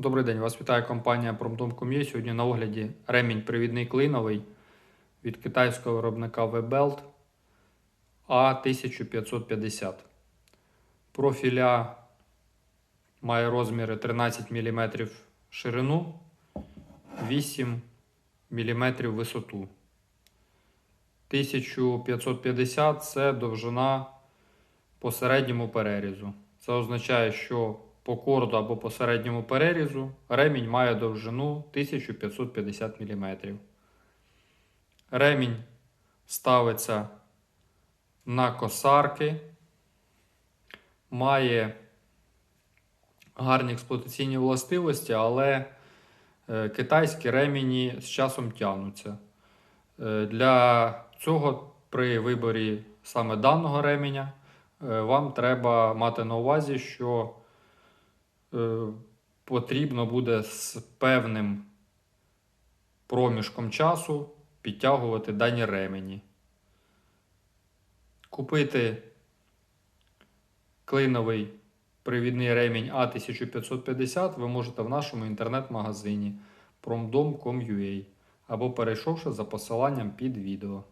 Добрий день, вас вітає компанія Pромдом.com.ua. Сьогодні на огляді ремінь привідний клиновий від китайського виробника Webelt A1550. Профіля має розміри 13 мм ширину, 8 мм висоту. 1550 це довжина по середньому перерізу. Це означає, що по корду або по середньому перерізу ремінь має довжину 1550 мм. Ремінь ставиться на косарки, має гарні експлуатаційні властивості, але е, китайські ремені з часом тягнуться. Е, Для цього при виборі саме даного ременя е, вам треба мати на увазі, що потрібно буде з певним проміжком часу підтягувати дані ремені. Купити клиновий привідний ремінь А1550 ви можете в нашому інтернет-магазині promdom.com.ua або перейшовши за посиланням під відео.